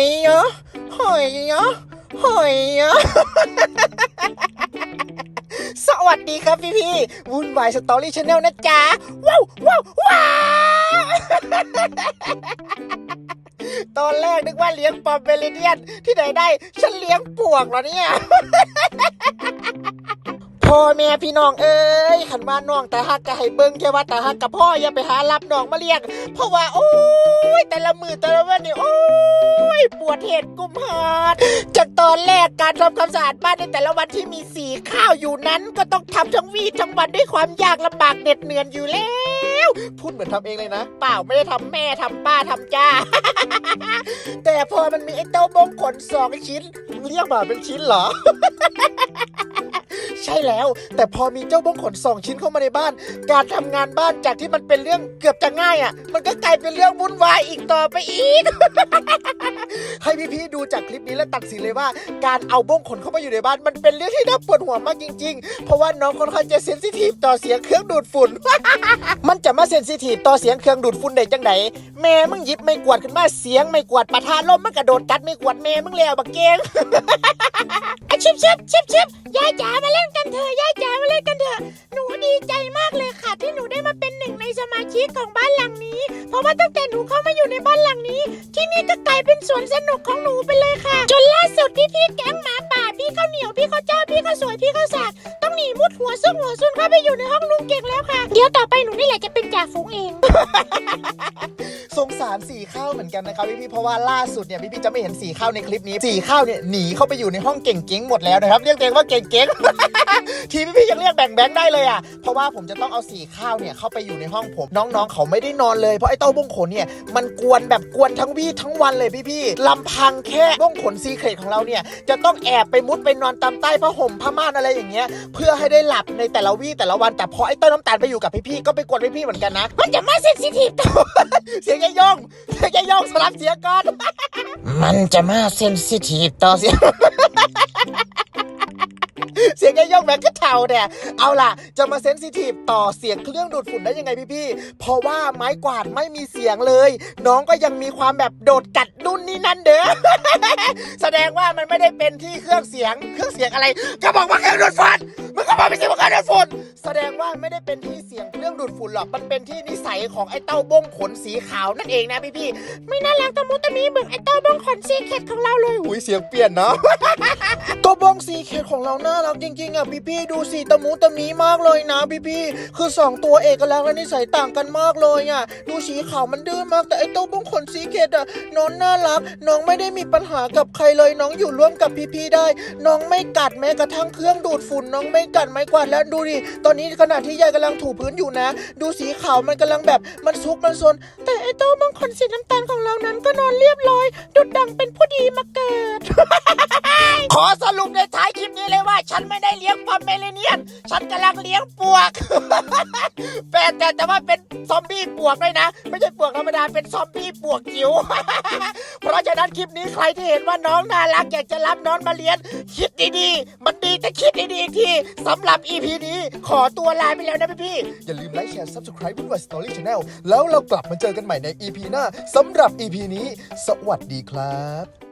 อยอะหอยอะหอยอะสวัสดีครับพี่พี่วุ่นวายสตอรี่ชาแนลนะจ๊ะ ว้าวว้าวว้าวตอนแรกนึกว่าเลี้ยงปอมเบลเดียน ที่ไหนได้ ฉันเลี้ยงปวกเหรอเนี่ยพ่อแม่พี่น้องเอ้ยขันว่าน้องแต่ฮักก็ให้เบิ้งแค่ว่าแต่ฮักกับพ่ออย่าไปหารับน้องมาเลี้ยงเพราะว่า โอ้ยแต่ละมือแต่ละวันนี่โอ้ ปวดเหตุกุมหาดจากตอนแรกการทำความสะอาดบ้านในแต่ละวันที่มีสีข้าวอยู่นั้น ก็ต้องทำทั้งวีทั้งวันด้วยความยากลำบากเหน็ดเหนื่อยอยู่แล้วพูดเหมือนทำเองเลยนะ เปล่าไม่ได้ทำแม่ทำป้าทำจ้า แต่พอมันมีไอ้เต้าบงขนสองชิ้นเรียกมาเป็นชิ้นเหรอใช่แล้ว แต่พอมีเจ้าบงขนสองชิ้นเข้ามาในบ้าน การทำงานบ้านจากที่มันเป็นเรื่องเกือบจะง่ายอะ มันก็กลายเป็นเรื่องวุ่นวายอีกต่อไปอีก ให้พี่ๆดูจากคลิปนี้แล้วตัดสินเลยว่า การเอาบงขนเข้ามาอยู่ในบ้าน มันเป็นเรื่องที่น่าปวดหัวมากจริง ๆ เพราะว่าน้องค่อนข้าจะเซนซิทีฟต่อเสียงเครื่องดูดฝุ่น มันจะมาเซนซิทีฟต่อเสียงเครื่องดูดฝุ่นได้จังไหนแม่มึงยิบไม่กวาดขึ้นมาเสียงไม่กวาดปะทะลมมันกระโดดกัดไม่กวาดแม่มึงแล้วบักเกง ชิบชิบชิบยายจ๋ามาเล่นกันเถอะยายจ๋ามาเล่นกันเถอะหนูดีใจมากเลยค่ะที่หนูได้มาเป็นหนึ่งในสมาชิกของบ้านหลังนี้ เพราะว่าตั้งแต่หนูเข้ามาอยู่ในบ้านหลังนี้ ที่นี่ก็กลายเป็นสวนสนุกของหนูไปเลยค่ะ จนล่าสุดพี่พี่แก๊งหมาป่าพี่ข้าวเหนียวพี่ข้าวเจ้าพี่ข้าวสวยพี่ข้าวสาดต้องหนีมุดหัวซุกหัวซุนเข้าไปอยู่ในห้อง แล้วค่ะ เดี๋ยวต่อไปหนูนี่แหละจะเป็นจ่าฝูงเอง สงสารสีข้าวเหมือนกันนะครับพี่พี่ๆเพราะว่าล่าสุดเนี่ยพี่พี่ๆจะไม่เห็นสีข้าวในคลิปนี้สีข้าวเนี่ยหนีเข้าไปอยู่ในห้องเก่งเก้งหมดแล้วนะครับเรียกตัวเองว่าเก่งเก้งทีพี่พี่ๆยังเรียกแบ่งแบงค์ได้เลยอะเพราะว่าผมจะต้องเอาสีข้าวเนี่ยเข้าไปอยู่ในห้องผมน้องๆ เขาไม่ได้นอนเลยเพราะไอ้เต้าบ้งขนเนี่ยมันกวนแบบกวนทั้งวี่ทั้งวันเลยพี่พี่ๆลำพังแค่บ้งขนซีเครตของเราเนี่ยจะต้องแอบไปมุดไปนอนตามใต้ผ้าห่มผ้าม่านอะไรอย่างเงี้ย เพื่อให้ได้หลับในแต่ละวี่แต่ละวันแต่พอไอ้เต้าน้ำตาลไปอยู่กับพี่ๆก็ไปกวนพี่ๆเหมือนกันนะ มันจะมาเซนซิทีฟต่อเสียงยายยงเสียงยายยงสลับเสียงก่อนมันจะมาเซนซิทีฟต่อเสียงเสียงยายยงแบบก็เท่าเนี่ย เอาล่ะ จะมาเซนซิทีฟต่อเสียงเครื่องดูดฝุ่นได้ยังไงพี่ๆ เพราะว่าไม้กวาดไม่มีเสียงเลย น้องก็ยังมีความแบบโดดกัดนู่นนี่นั่นเด้อ แสดงว่ามันไม่ได้เป็นที่เครื่องเสียง เครื่องเสียงอะไร ก็บอกว่าเครื่องดูดฝุ่น มึงก็บอกไม่ใช่ว่าเครื่องดูดฝุ่นแสดงว่าไม่ได้เป็นที่เสียงเครื่องดูดฝุ่นหรอกมันเป็นที่นิสัยของไอ้เต้าบ้งขนสีขาวนั่นเองนะพี่ๆไม่น่ารักตะมุตะมีเหมือนไอ้เต้าบ้งขนสีเข็ดของเราเลยหุยเสียงเปลี่ยนเนาะตัวบองสีเขตของเราน่ารักจริงๆอะพี่พี่ๆดูสีตะมูตะมีมากเลยนะพี่พี่ๆคือสองตัวเอกลักษณ์และนิสัยต่างกันมากเลยอะดูสีขาวมันดื้อมากแต่ไอ้เตัวบองขนสีเขตอะน้องน่ารัก น้องไม่ได้มีปัญหากับใครเลยน้องอยู่ร่วมกับพี่พี่ๆได้ น้องไม่กัดแม้กระทั่งเครื่องดูดฝุ่นน้องไม่กัดไม้กวาดแล้วดูดิ ตอนนี้ขณะที่ยายกำลังถูพื้นอยู่นะ ดูสีขาวมันกำลังแบบมันซุกมันซน แต่ไอ้ตัวบองขนสีน้ำตาลของเรานั้นก็นอนเรียบร้อยดุดดังเป็นผู้ดีมาเกิด ขอสรุปในท้าย ฉันไม่ได้เลี้ยงพอมเมเลเนียน ฉันกำลังเลี้ยงปวกแต่แต่แต่ว่าเป็นซอมบี้ปวกด้วยนะ ไม่ใช่ปวกธรรมดา เป็นซอมบี้ปวกจิ๋ว เพราะฉะนั้นคลิปนี้ใครที่เห็นว่าน้องน่ารักอยากจะรับน้องมาเลี้ยงคิดดีๆ มันดีแต่คิดดีๆอีกทีสำหรับ EP นี้ขอตัวลาไปแล้วนะพี่ๆอย่าลืมไลค์แชร์ Subscribe วุ่นวาย Story Channel แล้วเรากลับมาเจอกันใหม่ใน EP หน้าสำหรับ EP นี้ สวัสดีครับ